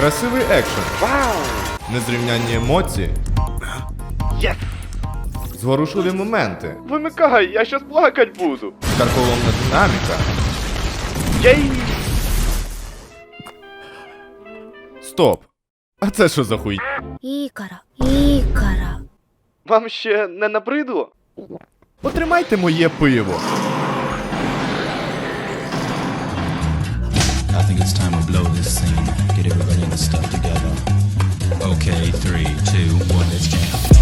Красивий екшен. Вау! Незрівнянні емоції. Єс! Зворушливі моменти. Вимикай, я щас плакать буду. Карколомна динаміка. Єй! Стоп! А це що за хуй? Ікара, ікара. Вам ще не набридло? Отримайте моє пиво. Think it's time we blow this scene. Get everybody in the stuff together. Okay, three, two, one, let's jam.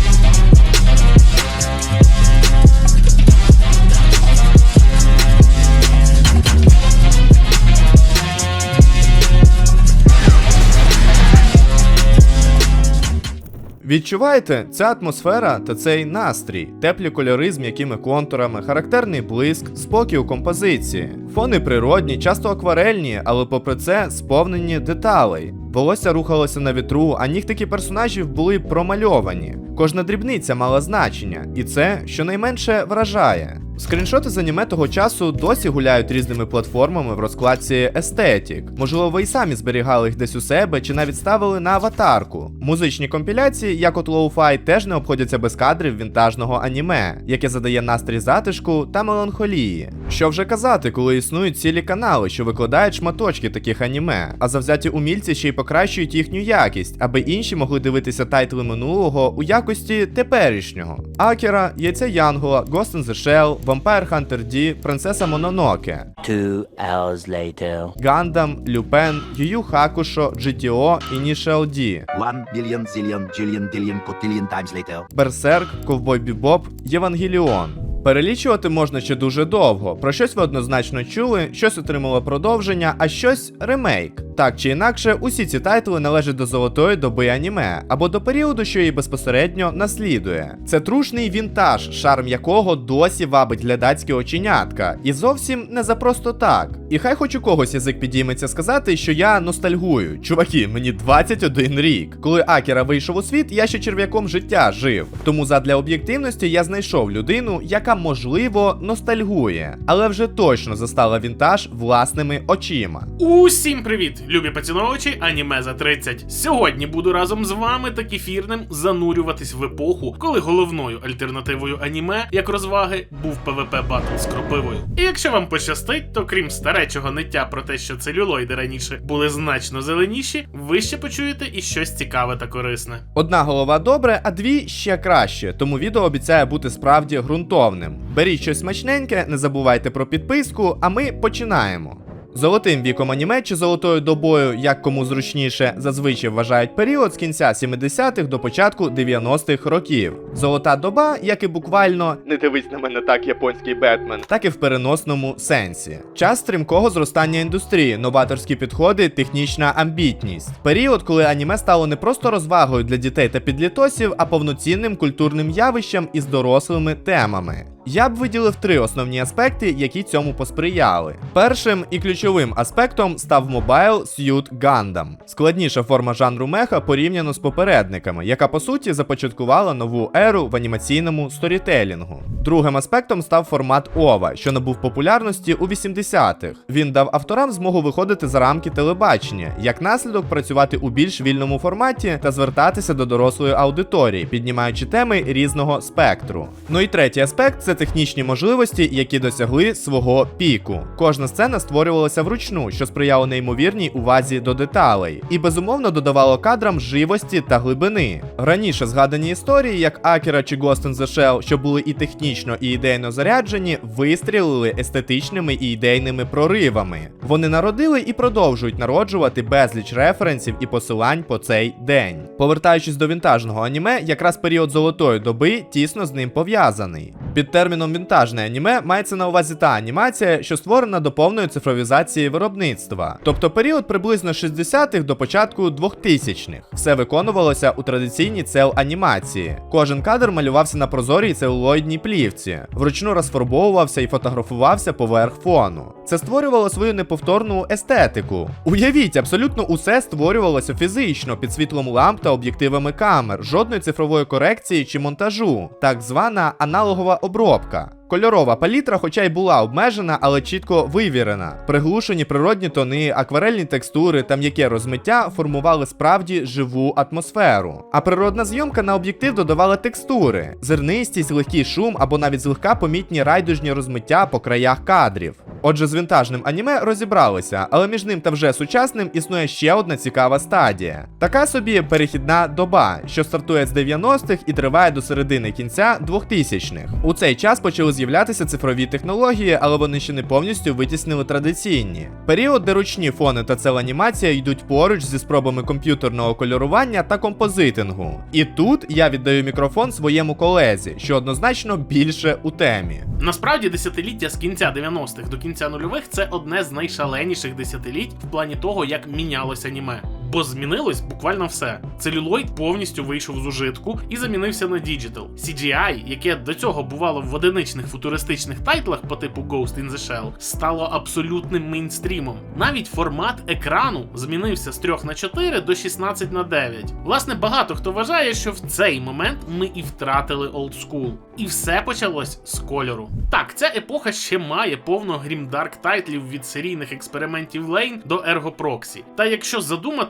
Відчуваєте, ця атмосфера та цей настрій, теплі кольори з м'якими контурами, характерний блиск, спокій у композиції. Фони природні, часто акварельні, але попри це сповнені деталей. Волосся рухалося на вітру, а нігтики персонажів були промальовані. Кожна дрібниця мала значення, і це щонайменше вражає. Скріншоти з аніме того часу досі гуляють різними платформами в розкладці Естетік. Можливо, ви й самі зберігали їх десь у себе чи навіть ставили на аватарку. Музичні компіляції, як от Лоу-Фай, теж не обходяться без кадрів вінтажного аніме, яке задає настрій затишку та меланхолії. Що вже казати, коли існують цілі канали, що викладають шматочки таких аніме, а завзяті умільці ще й покращують їхню якість, аби інші могли дивитися тайтли минулого у якості теперішнього. Акера, Яйця Янгола, Ghost in the Shell, Vampire Hunter D, Принцеса Мононоке, Two hours later. Гандам, Люпен, Ю Хакушо, GTO, Initial D, One billion, zillion, jillion, dillion, cotillion times later. Берсерк, Ковбой Бібоп, Євангеліон. Перелічувати можна ще дуже довго. Про щось ви однозначно чули, щось отримало продовження, а щось ремейк. Так чи інакше, усі ці тайтли належать до золотої доби аніме, або до періоду, що її безпосередньо наслідує. Це трушний вінтаж, шарм якого досі вабить глядацькі оченятка, і зовсім не за просто так. І хай хоч у когось язик підійметься сказати, що я ностальгую. Чуваки, мені 21 рік. Коли Акера вийшов у світ, я ще черв'яком життя жив. Тому задля об'єктивності я знайшов людину, яка можливо ностальгує, але вже точно застала вінтаж власними очима. Усім привіт, любі поціновувачі аніме за 30. Сьогодні буду разом з вами та кефірним занурюватись в епоху, коли головною альтернативою аніме як розваги був ПВП батл з кропивою. І якщо вам пощастить, то крім старечого ниття про те, що целюлоїди раніше були значно зеленіші, ви ще почуєте і щось цікаве та корисне. Одна голова добре, а дві ще краще, тому відео обіцяє бути справді ґрунтовним. Беріть щось смачненьке, не забувайте про підписку, а ми починаємо. Золотим віком аніме чи золотою добою, як кому зручніше, зазвичай вважають період з кінця 70-х до початку 90-х років. Золота доба, як і буквально Не дивись на мене так, японський Бетмен. так і в переносному сенсі. Час стрімкого зростання індустрії, новаторські підходи, технічна амбітність. Період, коли аніме стало не просто розвагою для дітей та підлітосів, а повноцінним культурним явищем із дорослими темами. Я б виділив три основні аспекти, які цьому посприяли. Першим і ключовим аспектом став Mobile Suit Gundam. Складніша форма жанру меха порівняно з попередниками, яка по суті започаткувала нову еру в анімаційному сторітелінгу. Другим аспектом став формат OVA, що набув популярності у 80-х. Він дав авторам змогу виходити за рамки телебачення, як наслідок працювати у більш вільному форматі та звертатися до дорослої аудиторії, піднімаючи теми різного спектру. Ну і третій аспект це технічні можливості, які досягли свого піку. Кожна сцена створювалася вручну, що сприяло неймовірній увазі до деталей, і безумовно додавало кадрам живості та глибини. Раніше згадані історії, як Акера чи Ghost in Shell, що були і технічно, і ідейно заряджені, вистрілили естетичними і ідейними проривами. Вони народили і продовжують народжувати безліч референсів і посилань по цей день. Повертаючись до вінтажного аніме, якраз період золотої доби тісно з ним пов'язаний. Під терміном вінтажне аніме мається на увазі та анімація, що створена до повної цифровізації виробництва, тобто період приблизно 60-х до початку 2000-х. Все виконувалося у традиційній цел анімації. Кожен кадр малювався на прозорій целулоїдній плівці, вручну розфарбовувався і фотографувався поверх фону. Це створювало свою неповторну естетику. Уявіть, абсолютно усе створювалося фізично під світлом ламп та об'єктивами камер, жодної цифрової корекції чи монтажу, так звана аналогова обробка. Кольорова палітра, хоча й була обмежена, але чітко вивірена. Приглушені природні тони, акварельні текстури та м'яке розмиття формували справді живу атмосферу. А природна зйомка на об'єктив додавала текстури, зернистість, легкий шум або навіть злегка помітні райдужні розмиття по краях кадрів. Отже, з вінтажним аніме розібралися, але між ним та вже сучасним існує ще одна цікава стадія. Така собі перехідна доба, що стартує з 90-х і триває до середини кінця 2000-х. У цей час почали з'являтися цифрові технології, але вони ще не повністю витіснили традиційні. Період, де ручні фони та целанімація йдуть поруч зі спробами комп'ютерного кольорування та композитингу. І тут я віддаю мікрофон своєму колезі, що однозначно більше у темі. Насправді, десятиліття з кінця 90-х до кінця нульових це одне з найшаленіших десятиліть в плані того, як мінялось аніме. Бо змінилось буквально все. Целюлоїд повністю вийшов з ужитку і замінився на діджитал. CGI, яке до цього бувало в одиничних футуристичних тайтлах по типу Ghost in the Shell, стало абсолютним мейнстрімом. Навіть формат екрану змінився з 3 на 4 до 16 на 9. Власне, багато хто вважає, що в цей момент ми і втратили олдскул. І все почалось з кольору. Так, ця епоха ще має повно грімдарк тайтлів від серійних експериментів Лейн до Ergo Proxy. Та якщо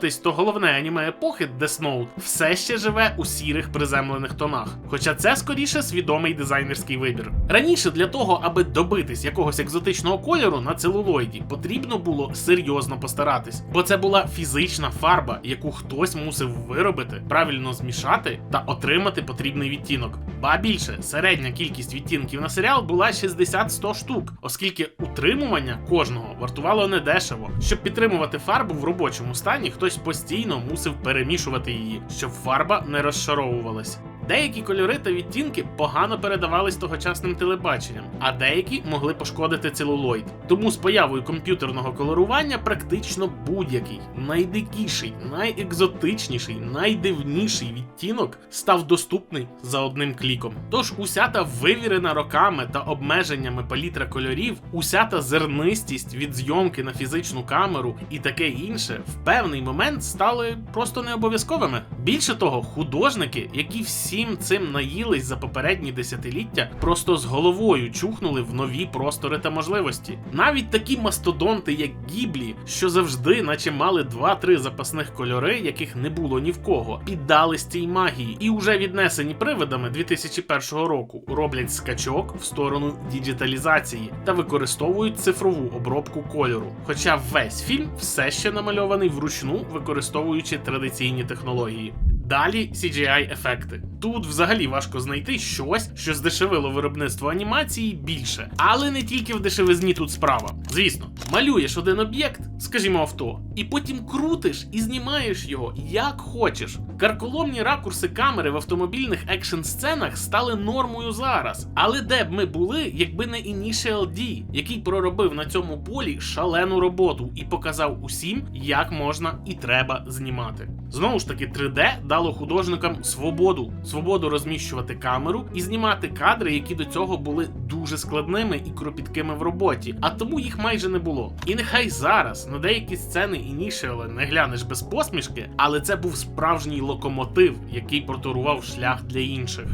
задуматись, то головне аніме епохи Death Note все ще живе у сірих приземлених тонах. Хоча це скоріше свідомий дизайнерський вибір. Раніше для того, аби добитись якогось екзотичного кольору на целулоїді, потрібно було серйозно постаратись, бо це була фізична фарба, яку хтось мусив виробити, правильно змішати та отримати потрібний відтінок. Ба більше, середня кількість відтінків на серіал була 60-100 штук, оскільки утримування кожного вартувало недешево. Щоб підтримувати фарбу в робочому стані, хтось постійно мусив перемішувати її, щоб фарба не розшаровувалась. Деякі кольори та відтінки погано передавались тогочасним телебаченням, а деякі могли пошкодити целулоїд. Тому з появою комп'ютерного колорування практично будь-який найдикіший, найекзотичніший, найдивніший відтінок став доступний за одним кліком. Тож уся та вивірена роками та обмеженнями палітра кольорів, уся та зернистість від зйомки на фізичну камеру і таке інше в певний момент стали просто не обов'язковими. Більше того, художники, які всім цим наїлись за попередні десятиліття, просто з головою чухнули в нові простори та можливості. Навіть такі мастодонти, як Гіблі, що завжди, наче мали 2-3 запасних кольори, яких не було ні в кого, піддались цій магії і уже віднесені привидами 2001 року роблять скачок в сторону діджиталізації та використовують цифрову обробку кольору. Хоча весь фільм все ще намальований вручну, використовуючи традиційні технології. Далі CGI-ефекти. Тут взагалі важко знайти щось, що здешевило виробництво анімації більше. Але не тільки в дешевизні тут справа. Звісно, малюєш один об'єкт, скажімо, авто, і потім крутиш і знімаєш його як хочеш. Карколомні ракурси камери в автомобільних екшн сценах стали нормою зараз. Але де б ми були, якби не Initial D, який проробив на цьому полі шалену роботу і показав усім, як можна і треба знімати. Знову ж таки, 3D дало художникам свободу, свободу розміщувати камеру і знімати кадри, які до цього були дуже складними і кропіткими в роботі, а тому їх майже не було. І нехай зараз на деякі сцени Initial не глянеш без посмішки, але це був справжній локомотив, який проторував шлях для інших.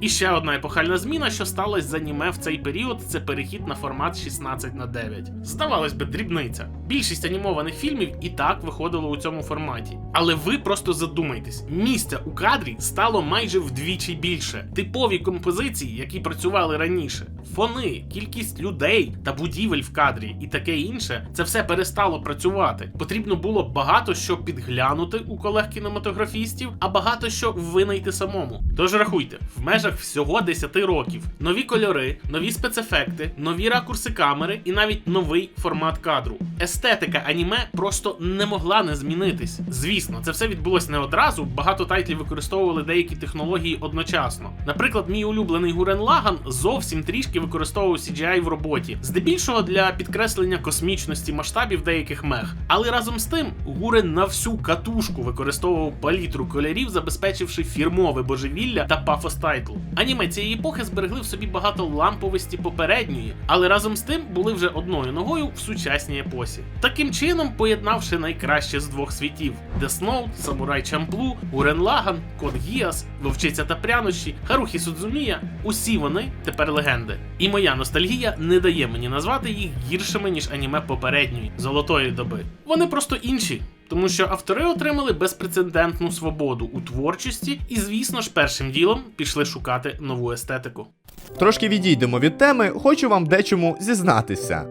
І ще одна епохальна зміна, що сталася з аніме в цей період, це перехід на формат 16 на 9. Здавалось би, дрібниця. Більшість анімованих фільмів і так виходило у цьому форматі. Але ви просто задумайтесь: місця у кадрі стало майже вдвічі більше. Типові композиції, які працювали раніше, фони, кількість людей та будівель в кадрі і таке інше, це все перестало працювати. Потрібно було багато що підглянути у колег кінематографістів, а багато що винайти самому. Тож рахуйте, в межах всього 10 років нові кольори, нові спецефекти, нові ракурси камери і навіть новий формат кадру. Естетика аніме просто не могла не змінитись. Звісно, це все відбулось не одразу. Багато тайтлів використовували деякі технології одночасно. Наприклад, мій улюблений Гурен Лаган зовсім трішки використовував CGI в роботі, здебільшого для підкреслення космічності масштабів деяких мех. Але разом з тим, Гурен на всю катушку використовував палітру кольорів, забезпечивши фірмове божевілля та пафос тайтл. Аніме цієї епохи зберегли в собі багато ламповості попередньої, але разом з тим були вже одною ногою в сучасній епосі. Таким чином, поєднавши найкраще з двох світів: Note, Самурай Чамплу, Урен Лаган, Код Гіас, Вовчиця та прянощі, Харухі Судзумія, усі вони тепер легенди. І моя ностальгія не дає мені назвати їх гіршими, ніж аніме попередньої золотої доби. Вони просто інші. Тому що автори отримали безпрецедентну свободу у творчості, і, звісно ж, першим ділом пішли шукати нову естетику. Трошки відійдемо від теми, хочу вам дечому зізнатися.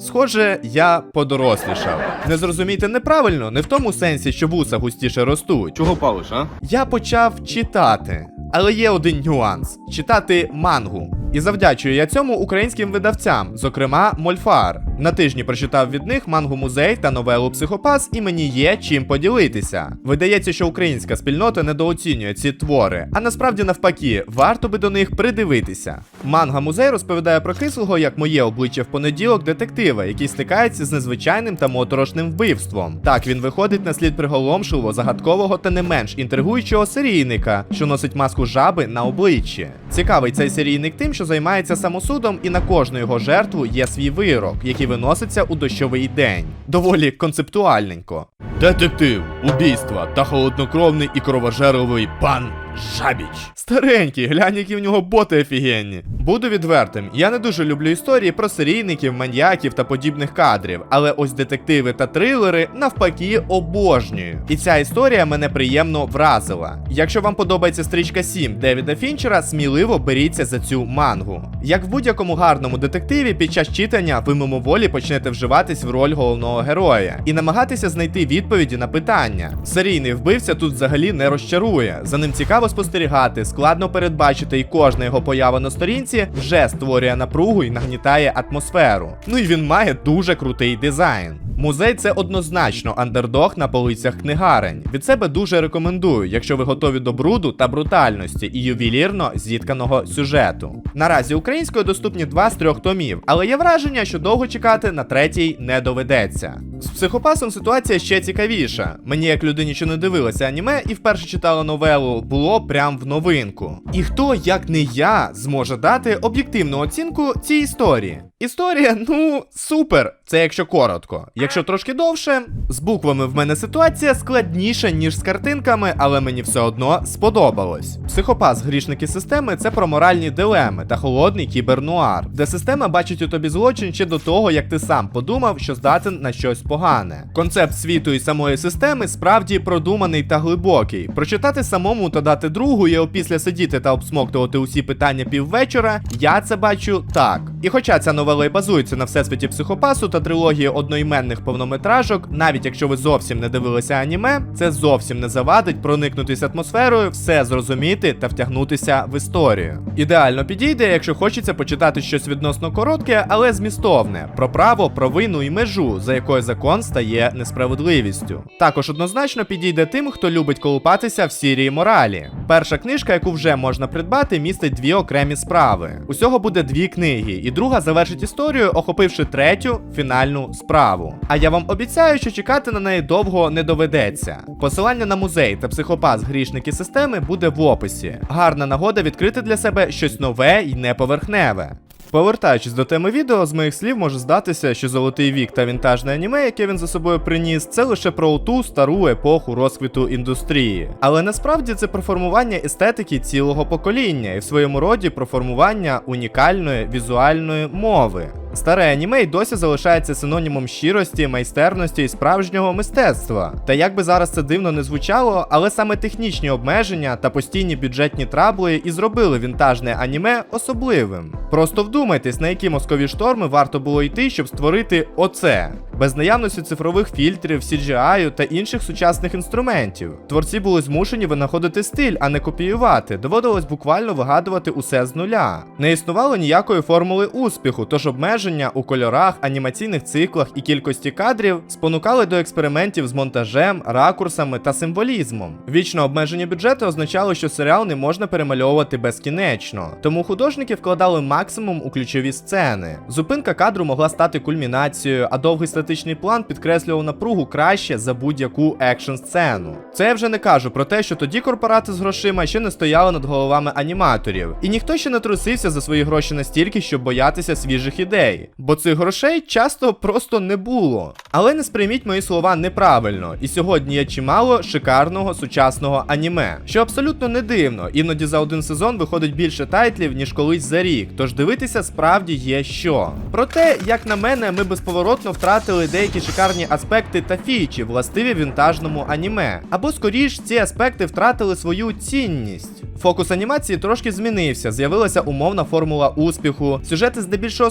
Схоже, я подорослішав. Не зрозумійте неправильно, не в тому сенсі, що вуса густіше ростуть. Чого палиш, а? Я почав читати, але є один нюанс: читати мангу. І завдячую я цьому українським видавцям, зокрема Мольфар. На тижні прочитав від них мангу музей та новелу Психопас, і мені є чим поділитися. Видається, що українська спільнота недооцінює ці твори, а насправді навпаки, варто би до них придивитися. Манга музей розповідає про кислого, як моє обличчя в понеділок, детектива, який стикається з незвичайним та моторошним вбивством. Так він виходить на слід приголомшливого, загадкового та не менш інтригуючого серійника, що носить маску жаби на обличчі. Цікавий цей серійник тим, що займається самосудом, і на кожну його жертву є свій вирок, який виноситься у дощовий день. Доволі концептуальненько. Детектив, убійства та холоднокровний і кровожерливий пан Жабіч. Старенький, глянь, які в нього боти офігенні. Буду відвертим, я не дуже люблю історії про серійників, маньяків та подібних кадрів, але ось детективи та трилери навпаки обожнюю. І ця історія мене приємно вразила. Якщо вам подобається стрічка 7 Девіда Фінчера, сміливо беріться за цю мангу. Як в будь-якому гарному детективі, під час читання ви мимоволі почнете вживатись в роль головного героя і намагатися знайти відповіді на питання. Серійний вбивця тут взагалі не розчарує. За ним цікаво спостерігати, складно передбачити, і кожна його поява на сторінці вже створює напругу і нагнітає атмосферу. Ну і він має дуже крутий дизайн. Музей це однозначно андердог на полицях книгарень. Від себе дуже рекомендую, якщо ви готові до бруду та брутальності і ювелірно зітканого сюжету. Наразі українською доступні два з трьох томів, але є враження, що довго чекати на третій не доведеться. З психопасом ситуація ще цікавіша. Мені, як людині, що не дивилася аніме і вперше читала новелу, було прям в новинку. І хто, як не я, зможе дати об'єктивну оцінку цій історії? Історія, ну, супер, це якщо коротко. Якщо трошки довше, з буквами в мене ситуація складніша, ніж з картинками, але мені все одно сподобалось. Психопас грішники системи це про моральні дилеми та холодний кібернуар, де система бачить у тобі злочин ще до того, як ти сам подумав, що здатен на щось погане. Концепт світу і самої системи справді продуманий та глибокий. Прочитати самому та дати другу і опісля сидіти та обсмоктувати усі питання піввечора, я це бачу так. І хоча ця новела і базується на всесвіті психопасу та трилогії одноіменних повнометражок, навіть якщо ви зовсім не дивилися аніме, це зовсім не завадить проникнутись атмосферою, все зрозуміти та втягнутися в історію. Ідеально підійде, якщо хочеться почитати щось відносно коротке, але змістовне про право, провину і межу, за якою закон стає несправедливістю. Також однозначно підійде тим, хто любить колупатися в сірій моралі. Перша книжка, яку вже можна придбати, містить дві окремі справи. Усього буде дві книги, і друга завершить історію, охопивши третю фінальну справу. А я вам обіцяю, що чекати на неї довго не доведеться. Посилання на музей та психопас грішники системи буде в описі. Гарна нагода відкрити для себе щось нове і неповерхневе. Повертаючись до теми відео, з моїх слів може здатися, що золотий вік та вінтажне аніме, яке він за собою приніс, це лише про ту стару епоху розквіту індустрії. Але насправді це про формування естетики цілого покоління і в своєму роді про формування унікальної візуальної мови. Старе аніме й досі залишається синонімом щирості, майстерності і справжнього мистецтва. Та як би зараз це дивно не звучало, але саме технічні обмеження та постійні бюджетні трабли і зробили вінтажне аніме особливим. Просто вдумайтесь, на які мозкові шторми варто було йти, щоб створити оце. Без наявності цифрових фільтрів, CGI та інших сучасних інструментів. Творці були змушені винаходити стиль, а не копіювати. Доводилось буквально вигадувати усе з нуля. Не існувало ніякої формули успіху, тож обмеження у кольорах, анімаційних циклах і кількості кадрів спонукали до експериментів з монтажем, ракурсами та символізмом. Вічно обмежені бюджети означало, що серіал не можна перемальовувати безкінечно. Тому художники вкладали максимум у ключові сцени. Зупинка кадру могла стати кульмінацією, а довгий статичний план підкреслював напругу краще за будь-яку екшн сцену. Це я вже не кажу про те, що тоді корпорати з грошима ще не стояли над головами аніматорів, і ніхто ще не трусився за свої гроші настільки, щоб боятися свіжих ідей. Бо цих грошей часто просто не було. Але не сприйміть мої слова неправильно, і сьогодні є чимало шикарного сучасного аніме, що абсолютно не дивно. Іноді за один сезон виходить більше тайтлів, ніж колись за рік. Тож дивитися справді є що. Проте, як на мене, ми безповоротно втратили деякі шикарні аспекти та фічі, властиві вінтажному аніме. Або скоріш ці аспекти втратили свою цінність. Фокус анімації трошки змінився, з'явилася умовна формула успіху. Сюжети здебільшого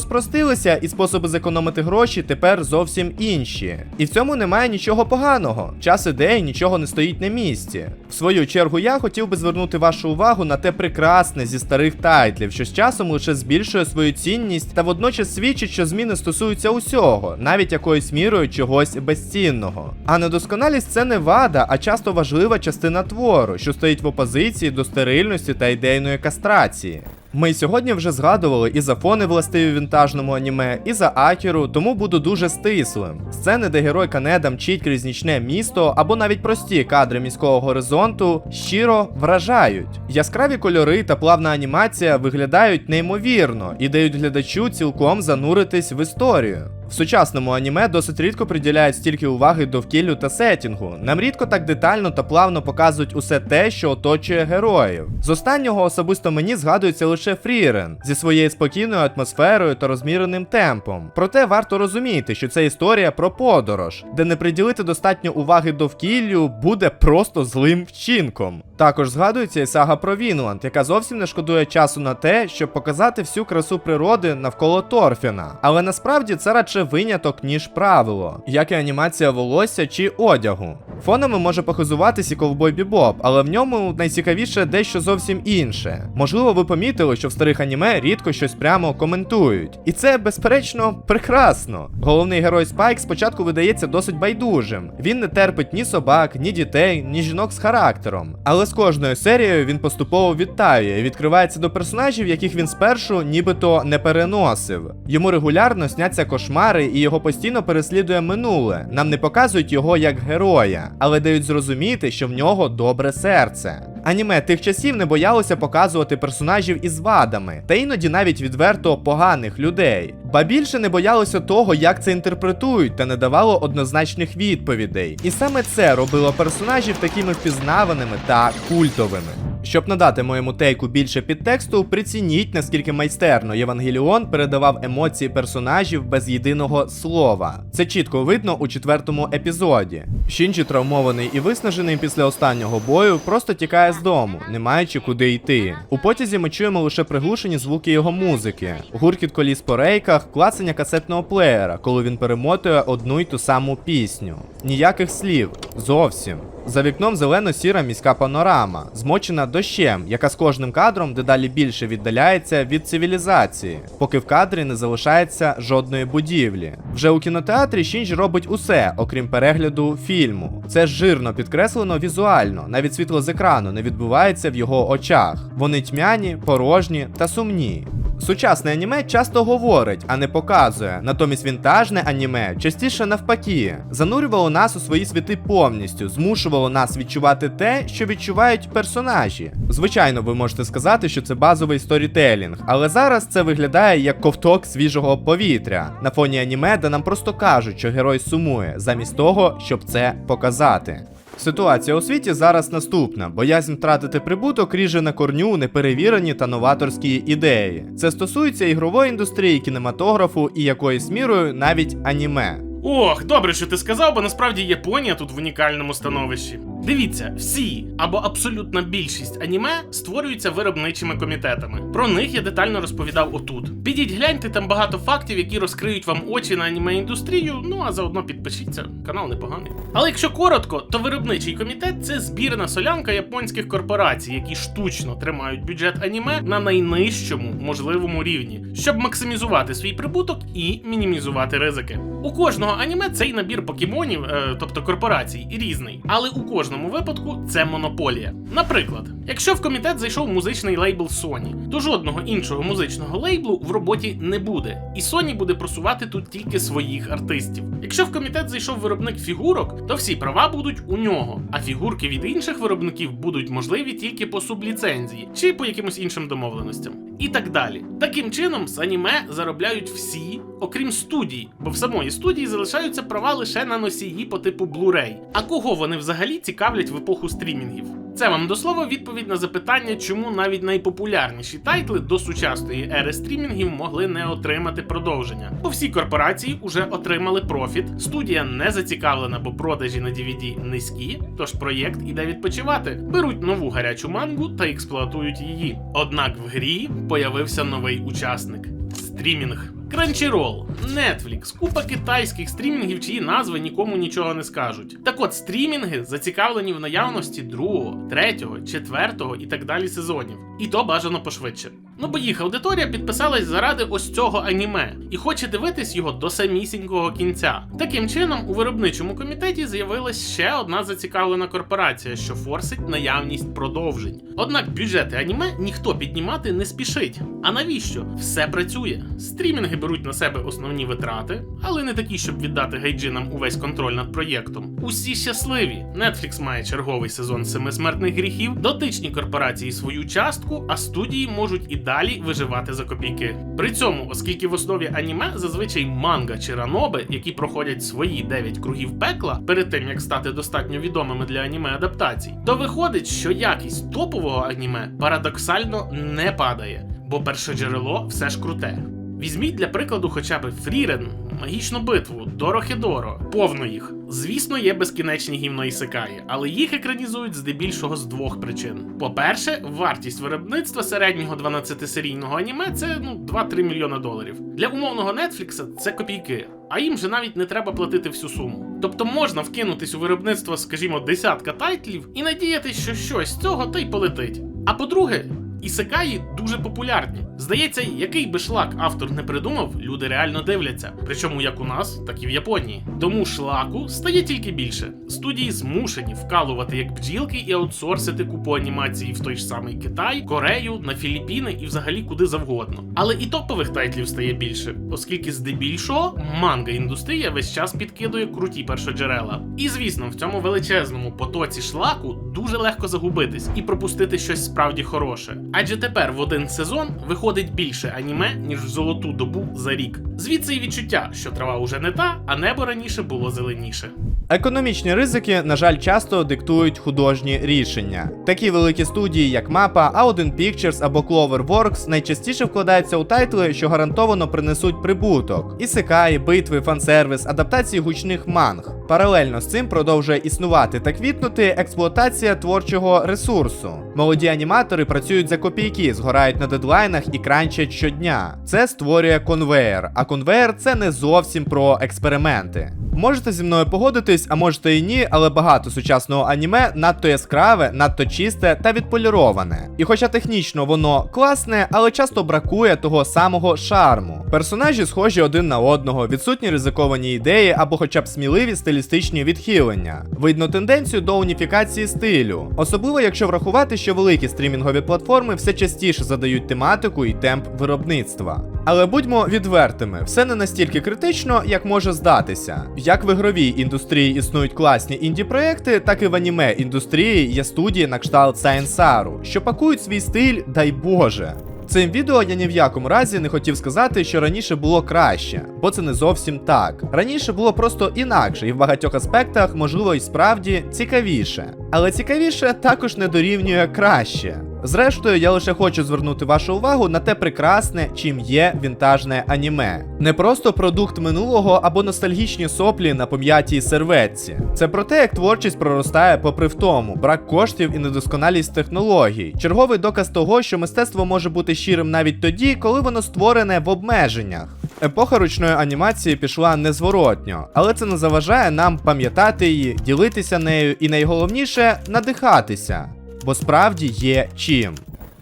спростилися, і способи зекономити гроші тепер зовсім інші. І в цьому немає нічого поганого. Час іде і нічого не стоїть на місці. В свою чергу я хотів би звернути вашу увагу на те прекрасне зі старих тайтлів, що з часом лише збільшує свою цінність та водночас свідчить, що зміни стосуються усього, навіть якоюсь мірою чогось безцінного. А недосконалість це не вада, а часто важлива частина твору, що стоїть в опозиції до стерильності та ідейної кастрації. Ми сьогодні вже згадували і за фони властиві вінтажному аніме, і за Акіру, тому буду дуже стислим. Сцени, де герой Канеда мчить крізь нічне місто, або навіть прості кадри міського горизонту, щиро вражають. Яскраві кольори та плавна анімація виглядають неймовірно і дають глядачу цілком зануритись в історію. Сучасному аніме досить рідко приділяють стільки уваги довкіллю та сетінгу. Нам рідко так детально та плавно показують усе те, що оточує героїв. З останнього особисто мені згадується лише Фрірен зі своєю спокійною атмосферою та розміреним темпом. Проте варто розуміти, що це історія про подорож, де не приділити достатньо уваги довкіллю буде просто злим вчинком. Також згадується і сага про Вінланд, яка зовсім не шкодує часу на те, щоб показати всю красу природи навколо Торфіна. Але насправді це радше виняток, ніж правило, як і анімація волосся чи одягу. Фонами може похизуватись і ковбой бібоп, але в ньому найцікавіше дещо зовсім інше. Можливо, ви помітили, що в старих аніме рідко щось прямо коментують. І це, безперечно, прекрасно. Головний герой Спайк спочатку видається досить байдужим. Він не терпить ні собак, ні дітей, ні жінок з характером. Але з кожною серією він поступово відтаює і відкривається до персонажів, яких він спершу нібито не переносив. Йому регулярно сняться кошмари, і його постійно переслідує минуле. Нам не показують його як героя, але дають зрозуміти, що в нього добре серце. Аніме тих часів не боялося показувати персонажів із вадами, та іноді навіть відверто поганих людей. Ба більше не боялося того, як це інтерпретують, та не давало однозначних відповідей. І саме це робило персонажів такими впізнаваними та культовими. Щоб надати моєму тейку більше підтексту, прицініть, наскільки майстерно Євангеліон передавав емоції персонажів без єдиного слова. Це чітко видно у четвертому епізоді. Шінджі травмований і виснажений після останнього бою, просто тікає з дому, не маючи куди йти. У потязі ми чуємо лише приглушені звуки його музики, гуркіт коліс по рейках, клацання касетного плеєра, коли він перемотує одну й ту саму пісню. Ніяких слів, зовсім. За вікном зелено-сіра міська панорама, змочена дощем, яка з кожним кадром дедалі більше віддаляється від цивілізації, поки в кадрі не залишається жодної будівлі. Вже у кінотеатрі Шінджі робить усе, окрім перегляду фільму. Це жирно підкреслено візуально, навіть світло з екрану не відбувається в його очах. Вони тьмяні, порожні та сумні. Сучасне аніме часто говорить, а не показує. Натомість вінтажне аніме частіше навпаки занурювало нас у свої світи повністю, змушувало нас відчувати те, що відчувають персонажі. Звичайно, ви можете сказати, що це базовий сторітелінг, але зараз це виглядає як ковток свіжого повітря на фоні аніме, де нам просто кажуть, що герой сумує, замість того, щоб це показати. Ситуація у світі зараз наступна: боязнь втратити прибуток ріже на корню неперевірені та новаторські ідеї. Це стосується ігрової індустрії, кінематографу і якоюсь мірою навіть аніме. Ох, добре, що ти сказав, бо насправді Японія тут в унікальному становищі. Дивіться, всі або абсолютна більшість аніме створюються виробничими комітетами. Про них я детально розповідав отут. Підіть гляньте, там багато фактів, які розкриють вам очі на аніме індустрію. Ну а заодно підпишіться, канал непоганий. Але якщо коротко, то виробничий комітет це збірна солянка японських корпорацій, які штучно тримають бюджет аніме на найнижчому можливому рівні, щоб максимізувати свій прибуток і мінімізувати ризики. У кожного аніме цей набір покемонів, е, тобто корпорацій, різний, але у кожного кожному випадку це монополія. Наприклад, якщо в комітет зайшов музичний лейбл Sony, то жодного іншого музичного лейблу в роботі не буде, і Sony буде просувати тут тільки своїх артистів. Якщо в комітет зайшов виробник фігурок, то всі права будуть у нього, а фігурки від інших виробників будуть можливі тільки по субліцензії чи по якимось іншим домовленостям. І так далі. Таким чином, з аніме заробляють всі, окрім студій, бо в самої студії залишаються права лише на носії по типу Blu-ray. А кого вони взагалі цікавлять в епоху стрімінгів? Це вам до слова відповідь на запитання, чому навіть найпопулярніші тайтли до сучасної ери стрімінгів могли не отримати продовження. Бо всі корпорації вже отримали профіт, студія не зацікавлена, бо продажі на DVD низькі, тож проєкт іде відпочивати. Беруть нову гарячу мангу та експлуатують її. Однак в грі появився новий учасник стрімінг. Crunchyroll, Netflix, купа китайських стрімінгів, чиї назви нікому нічого не скажуть. Так от, стрімінги зацікавлені в наявності другого, третього, четвертого і так далі сезонів. І то бажано пошвидше. Ну бо їх аудиторія підписалась заради ось цього аніме і хоче дивитись його до самісінького кінця. Таким чином, у виробничому комітеті з'явилась ще одна зацікавлена корпорація, що форсить наявність продовжень. Однак бюджети аніме ніхто піднімати не спішить. А навіщо? Все працює. Стрімінги беруть на себе основні витрати, але не такі, щоб віддати гайджинам увесь контроль над проєктом. Усі щасливі. Netflix має черговий сезон семи смертних гріхів, дотичні корпорації свою частку, а студії можуть і далі виживати за копійки. При цьому, оскільки в основі аніме зазвичай манга чи раноби, які проходять свої 9 кругів пекла перед тим як стати достатньо відомими для аніме адаптацій, то виходить, що якість топового аніме парадоксально не падає, бо першоджерело все ж круте. Візьміть для прикладу хоча б Фрірен, магічну битву, Дорохедоро, повно їх. Звісно, є безкінечні гівно ісекаї, але їх екранізують здебільшого з двох причин. По-перше, вартість виробництва середнього 12-серійного аніме це ну 2-3 мільйона доларів. Для умовного Нетфлікса це копійки, а їм же навіть не треба платити всю суму. Тобто можна вкинутись у виробництво, скажімо, десятка тайтлів і надіятися, що щось з цього та й полетить. А по-друге, Ісекаї дуже популярні. Здається, який би шлак автор не придумав, люди реально дивляться. Причому як у нас, так і в Японії. Тому шлаку стає тільки більше. Студії змушені вкалувати як бджілки і аутсорсити купу анімації в той ж самий Китай, Корею, на Філіппіни і взагалі куди завгодно. Але і топових тайтлів стає більше, оскільки здебільшого манга індустрія весь час підкидує круті першоджерела. І звісно, в цьому величезному потоці шлаку дуже легко загубитись і пропустити щось справді хороше. Адже тепер в один сезон виходить більше аніме, ніж в золоту добу за рік. Звідси і відчуття, що трава уже не та, а небо раніше було зеленіше. Економічні ризики, на жаль, часто диктують художні рішення. Такі великі студії, як Mappa, A1 Pictures або Cloverworks, найчастіше вкладаються у тайтли, що гарантовано принесуть прибуток: ісекаї, битви, фансервіс, адаптації гучних манг. Паралельно з цим продовжує існувати та квітнути експлуатація творчого ресурсу. Молоді аніматори працюють за копійки, згорають на дедлайнах і кранчать щодня. Це створює конвеєр, а конвеєр це не зовсім про експерименти. Можете зі мною погодитись, а можете і ні, але багато сучасного аніме надто яскраве, надто чисте та відполіроване. І хоча технічно воно класне, але часто бракує того самого шарму. Персонажі схожі один на одного, відсутні ризиковані ідеї або хоча б сміливі стилістичні відхилення. Видно тенденцію до уніфікації стилю, особливо якщо врахувати, що великі стрімінгові платформи все частіше задають тематику і темп виробництва. Але будьмо відвертими, все не настільки критично, як може здатися. Як в ігровій індустрії існують класні інді-проекти, так і в аніме індустрії є студії на кшталт Сайенсару, що пакують свій стиль, дай Боже. Цим відео я ні в якому разі не хотів сказати, що раніше було краще, бо це не зовсім так. Раніше було просто інакше, і в багатьох аспектах, можливо, і справді цікавіше. Але цікавіше також не дорівнює краще. Зрештою, я лише хочу звернути вашу увагу на те прекрасне, чим є вінтажне аніме. Не просто продукт минулого або ностальгічні соплі на пом'ятій серветці. Це про те, як творчість проростає попри втому, брак коштів і недосконалість технологій. Черговий доказ того, що мистецтво може бути щирим навіть тоді, коли воно створене в обмеженнях. Епоха ручної анімації пішла незворотньо, але це не заважає нам пам'ятати її, ділитися нею і найголовніше надихатися бо справді є чим.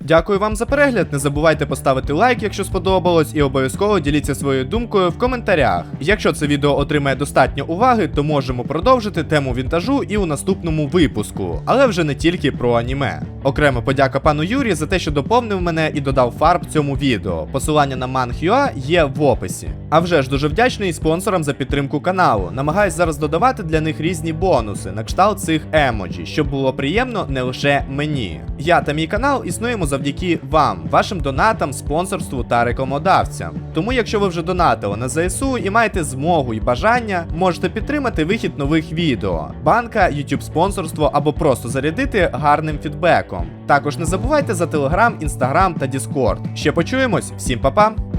Дякую вам за перегляд. Не забувайте поставити лайк, якщо сподобалось, і обов'язково діліться своєю думкою в коментарях. Якщо це відео отримає достатньо уваги, то можемо продовжити тему вінтажу і у наступному випуску, але вже не тільки про аніме. Окремо подяка пану Юрі за те, що доповнив мене і додав фарб цьому відео. Посилання на Manhua є в описі. А вже ж дуже вдячний спонсорам за підтримку каналу. Намагаюсь зараз додавати для них різні бонуси на кшталт цих емоджі, щоб було приємно не лише мені. Я та мій канал існуємо завдяки вам, вашим донатам, спонсорству та рекламодавцям. Тому, якщо ви вже донатили на ЗСУ і маєте змогу і бажання, можете підтримати вихід нових відео, банка, YouTube спонсорство або просто зарядити гарним фідбеком. Також не забувайте за Telegram, Instagram та Discord. Ще почуємось, всім па-па!